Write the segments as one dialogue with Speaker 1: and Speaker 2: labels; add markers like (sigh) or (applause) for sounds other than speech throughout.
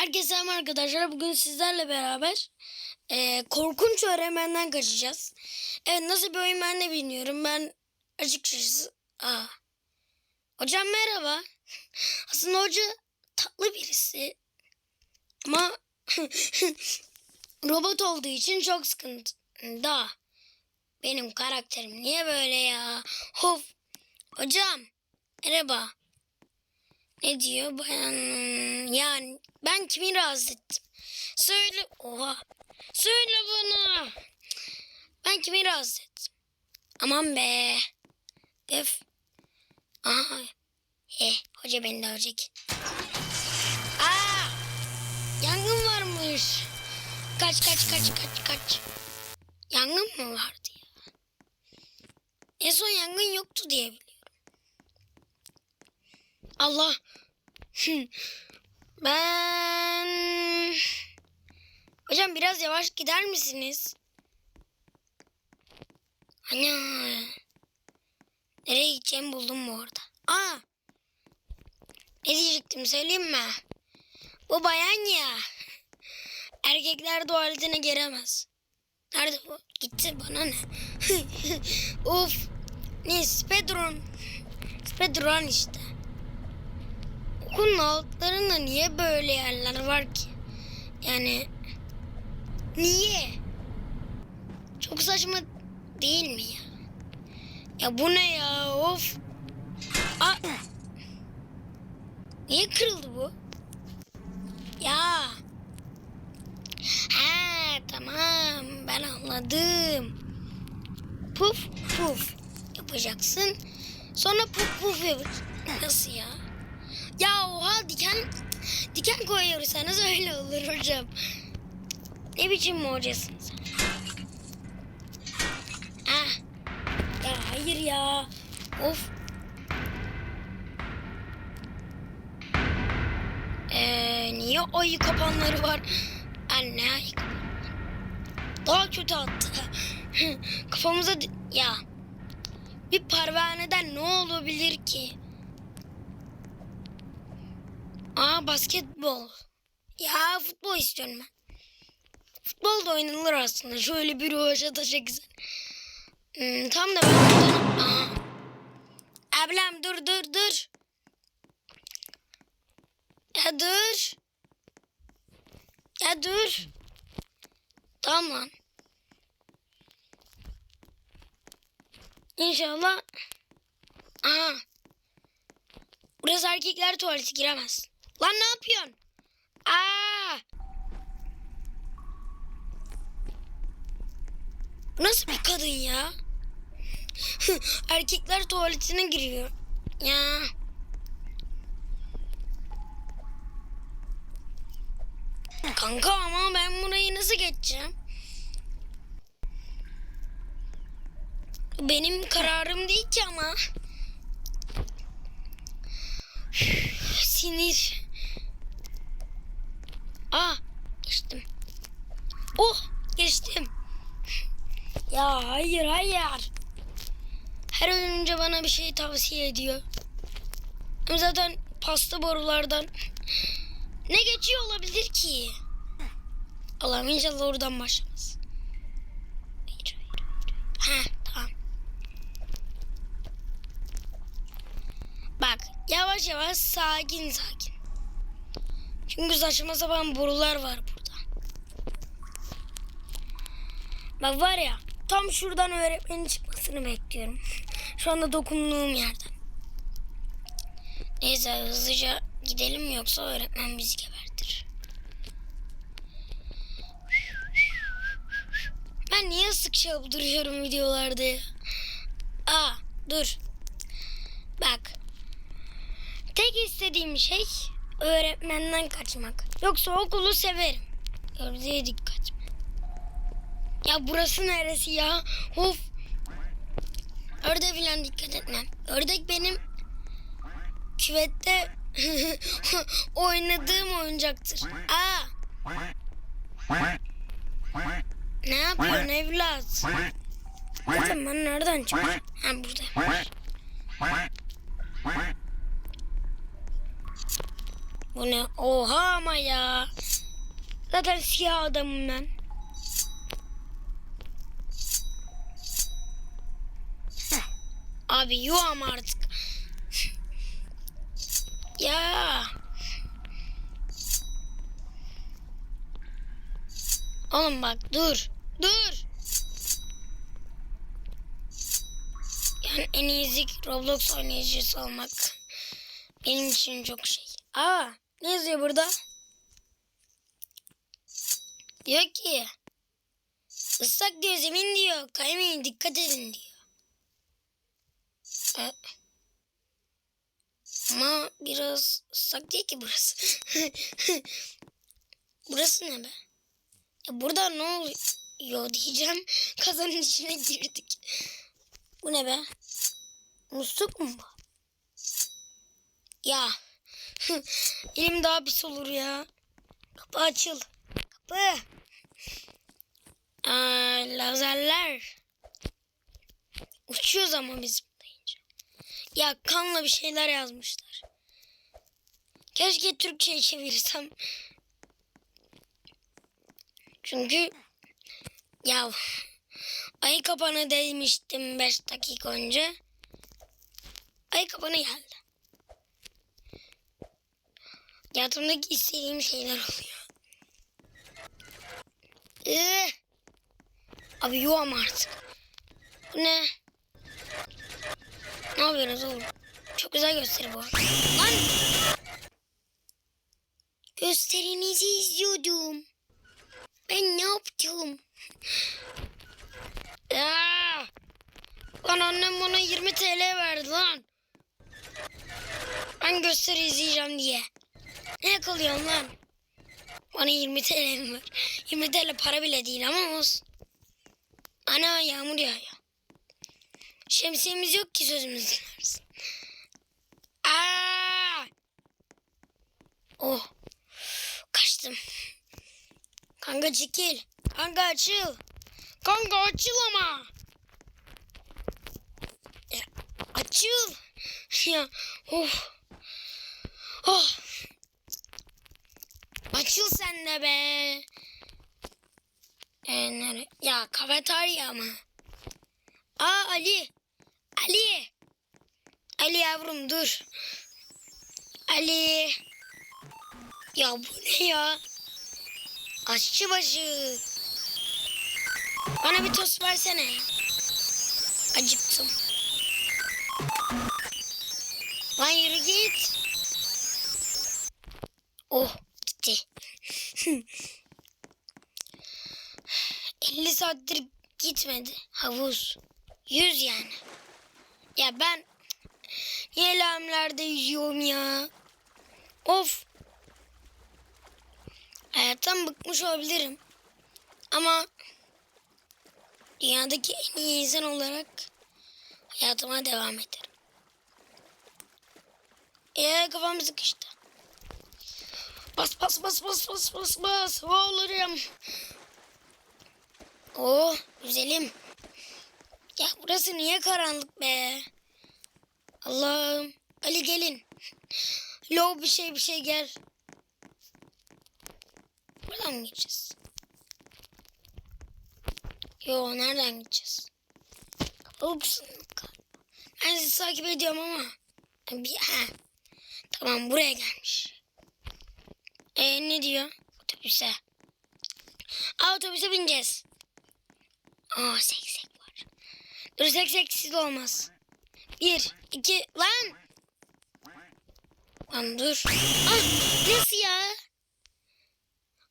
Speaker 1: Herkese merhaba arkadaşlar. Bugün sizlerle beraber eee, korkunç öğretmenden kaçacağız. Evet nasıl bir oyun ben de bilmiyorum. Ben açıkçası... Aa. Hocam merhaba. (laughs) Aslında hoca tatlı birisi. Ama (laughs) robot olduğu için çok sıkıntı. Da. Benim karakterim niye böyle ya? Of. Hocam. Merhaba. Ne diyor? Ben, yani ben kimi rahatsız ettim? Söyle. Oha. Söyle bana. Ben kimi rahatsız ettim? Aman be. Öf. Aha. He, hoca beni dövecek. Aa! Yangın varmış. Kaç kaç kaç kaç kaç. Yangın mı vardı ya? En son yangın yoktu diye biliyorum. Allah. Ben... Hocam biraz yavaş gider misiniz? Ana. Nereye gideceğimi buldum bu arada. Aa. Ne diyecektim söyleyeyim mi? Bu bayan ya. Erkekler tuvaletine giremez. Nerede bu? Gitti bana ne? (laughs) of. Ne? Spedron. Spedron işte. Okulun altlarında niye böyle yerler var ki? Yani niye? Çok saçma değil mi ya? Ya bu ne ya? Of. Aa. Niye kırıldı bu? Ya. Ha tamam ben anladım. Puf puf yapacaksın. Sonra puf puf yapacaksın. Nasıl ya? Ya oha diken diken koyuyorsanız öyle olur hocam. Ne biçim mi sen? Ah. Ya hayır ya. Of. Ee, niye ayı kapanları var? Anne ayı. Daha kötü attı. (laughs) Kafamıza... Ya. Bir pervaneden ne olabilir ki? Aa basketbol. Ya futbol istiyorum ben. Futbol da oynanılır aslında. Şöyle bir taşa güzel. Hmm, tam da ben. Aa. Ablam dur dur dur. Ya dur. Ya dur. Tamam. İnşallah. Aha. Burası erkekler tuvaleti giremez. Lan ne yapıyorsun? Aa! Nasıl bir kadın ya? (laughs) erkekler tuvaletine giriyor. Ya. Kanka ama ben burayı nasıl geçeceğim? Benim kararım değil ki ama. Sinir. Aa geçtim. Oh geçtim. Ya hayır hayır. Her önce bana bir şey tavsiye ediyor. Hem zaten pasta borulardan ne geçiyor olabilir ki? Allah'ım inşallah oradan başlamaz. Hayır hayır hayır. Ha tamam. Bak yavaş yavaş sakin sakin. Çünkü saçma sapan borular var burada. Bak var ya tam şuradan öğretmenin çıkmasını bekliyorum. (laughs) Şu anda dokunduğum yerden. Neyse hızlıca gidelim yoksa öğretmen bizi gebertir. Ben niye sık çalıp duruyorum videolarda ya? Aa dur. Bak. Tek istediğim şey öğretmenden kaçmak. Yoksa okulu severim. Ördeğe dikkat. Ya burası neresi ya? Of. Ördeğe falan dikkat etmem. Ördek benim küvette (laughs) oynadığım oyuncaktır. Aa. Ne yapıyorsun evlat? Zaten ben nereden çıktım? Ha burada. Bu ne? Oha ama ya. Zaten siyah adamım ben. Abi yuh artık. ya. Oğlum bak dur. Dur. Yani en iyisi Roblox oynayıcısı olmak. Benim için çok şey. Aa ne yazıyor burada? Diyor ki ıslak diyor zemin diyor. Kaymayın dikkat edin diyor. Ee, ama biraz ıslak değil ki burası. (laughs) burası ne be? Ya burada ne oluyor diyeceğim. (laughs) Kazanın içine girdik. Bu ne be? Musluk mu bu? Ya. (laughs) Elim daha pis olur ya. Kapı açıl. Kapı. Aa, lazerler. Uçuyoruz ama biz. Ya kanla bir şeyler yazmışlar. Keşke Türkçe çevirsem. Çünkü ya ay kapana değmiştim 5 dakika önce. Ay kapana geldi. Hayatımdaki istediğim şeyler oluyor. Ee, abi yuvam artık. Bu ne? Ne yapıyorsunuz oğlum? Çok güzel gösteri bu. Lan! Gösterinizi izliyordum. Ben ne yaptım? (laughs) Ya! Lan annem bana 20 TL verdi lan. Ben gösteri izleyeceğim diye. Ne yakalıyorsun lan? Bana 20 TL mi ver? (laughs) 20 TL para bile değil ama olsun. Ana yağmur yağıyor. Şemsiyemiz yok ki sözümüz dinlersin. Aa! Oh. Kaçtım. Kanka çekil. Kanka açıl. Kanka açıl ama. Ya, açıl. (laughs) Ya of. Oh. Açıl sen de be. Ee, nere? Ya kafeterya mı? Aa Ali. Ali. Ali yavrum dur. Ali. Ya bu ne ya? Aşçı başı. Bana bir tost versene. Acıktım. Lan yürü git. Oh gitti. (laughs) 50 saattir gitmedi havuz. Yüz yani. Ya ben niye lamlerde yüzüyorum ya? Of. Hayattan bıkmış olabilirim. Ama dünyadaki en iyi insan olarak hayatıma devam ederim. Eee kafam sıkıştı. Bas bas bas bas bas bas bas. Olurum. Oh güzelim. Burası niye karanlık be? Allah'ım. Ali gelin. (laughs) Lo bir şey bir şey gel. Buradan mı gideceğiz? Yo nereden gideceğiz? Mısın? Ben sizi takip ediyorum ama. Bir, ha. Tamam buraya gelmiş. E ne diyor? Otobüse. Aa otobüse bineceğiz. Aa seksek var. Dur sekseksiz olmaz. Bir, iki, lan. Lan dur. Ah nasıl ya?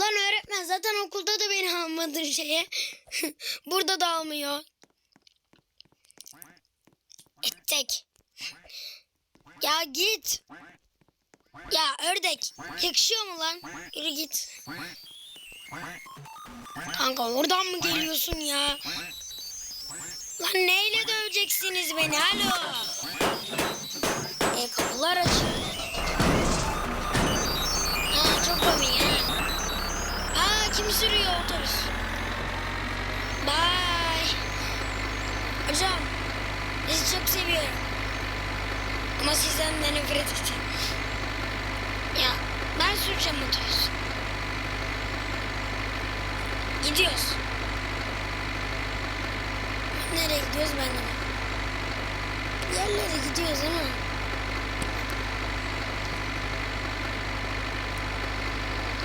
Speaker 1: Lan öğretmen zaten okulda da beni almadın şeye. (laughs) Burada da almıyor. Ettek. Ya git. Ya ördek. Yakışıyor mu lan? Yürü git. Kanka oradan mı geliyorsun ya? Lan neyle döveceksiniz beni? Alo. E kapılar açık. Aa çok komik ha. Aa kim sürüyor otobüs? Bye. Hocam sizi çok seviyorum. Ama sizden de nefret edeceğim. Ya Ben süreceğim otobüs. Gidiyoruz. Nereye gidiyoruz ben de Yerlere gidiyoruz ama.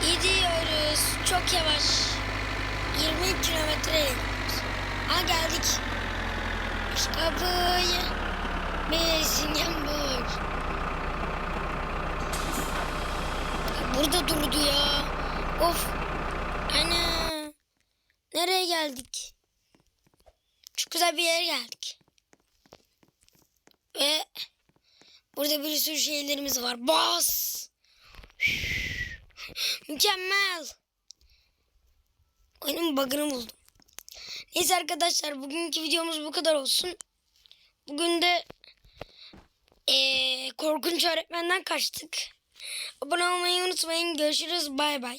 Speaker 1: Gidiyoruz. Çok yavaş. 20 kilometre gidiyoruz. Aa geldik. Kapıyı. Besin boş. Burada durdu ya. Of. Ana. Nereye geldik? Güzel bir yere geldik. Ve burada bir sürü şeylerimiz var. Bas. Mükemmel. Oyunun bug'ını buldum. Neyse arkadaşlar bugünkü videomuz bu kadar olsun. Bugün de eee, korkunç öğretmenden kaçtık. Abone olmayı unutmayın. Görüşürüz. Bay bay.